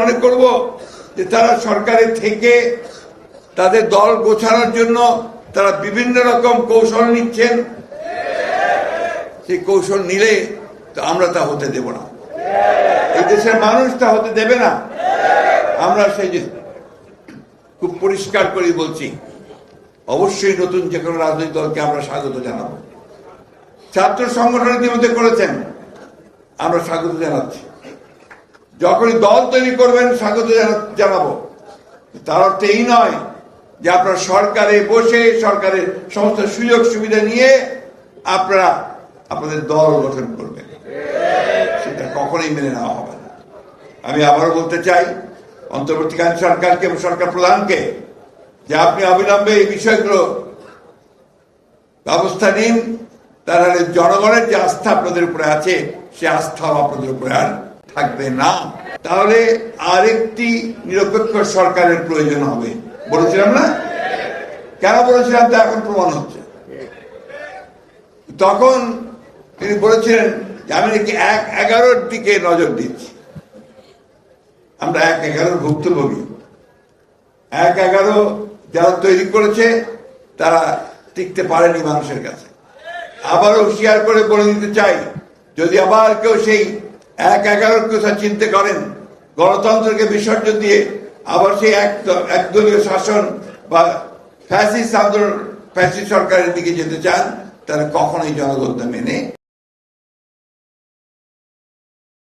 মনে করব যে তারা সরকারে থেকে তাদের দল গোছানোর জন্য তারা বিভিন্ন রকম কৌশল নিচ্ছেন। সেই কৌশল নিলে তো আমরা তা হতে দেব না। এই দেশের মানুষ তা হতে দেবে না। আমরা সেই যে খুব পরিষ্কার করে বলছি, অবশ্যই নতুন যে কোনো রাজনৈতিক দলকে আমরা স্বাগত জানাব। ছাত্র সংগঠন ইতিমধ্যে করেছেন। আমরা স্বাগত জানাচ্ছি। যখনই দল তৈরি করবেন, স্বাগত জানা- জানাব। তার অর্থ এই নয় যে আপনারা সরকারে বসে সরকারের সমস্ত সুযোগ সুবিধা নিয়ে আপনারা আপনাদের দল গঠন করবেন। সেটা কখনোই মেনে নেওয়া হবে না। আমি আবারও বলতে চাই, অন্তর্বর্তীকালীন সরকারকে এবং সরকার প্রধানকে যে আপনি অবিলম্বে এই বিষয়গুলো ব্যবস্থা নিন। তাহলে জনগণের যে আস্থা আপনাদের উপরে আছে, সে আস্থাও আপনাদের উপরে আর থাকবে না। তাহলে আরেকটি নিরপেক্ষ সরকারের প্রয়োজন হবে। বলেছিলাম না? কেন বলেছিলাম? তা এখন প্রমাণ হচ্ছে। তখন তিনি বলেছিলেন যে, আমি নাকি এক এগারোর দিকে নজর দিচ্ছি। আমরা এক এগারোর ভুক্তভোগী। এক এগারো যারা তৈরি করেছে, তারা টিকতে পারেনি মানুষের কাছে। আবারও হুঁশিয়ার করে বলে দিতে চাই, যদি আবার কেউ সেই এক এগারোর কথা চিনতে করেন গণতন্ত্রকে বিসর্জন দিয়ে আবার সেই এক একদলীয় শাসন বা ফ্যাসিস্ট আন্দোলন, ফ্যাসিস্ট সরকারের দিকে যেতে চান তারা কখনোই জনগণ মেনে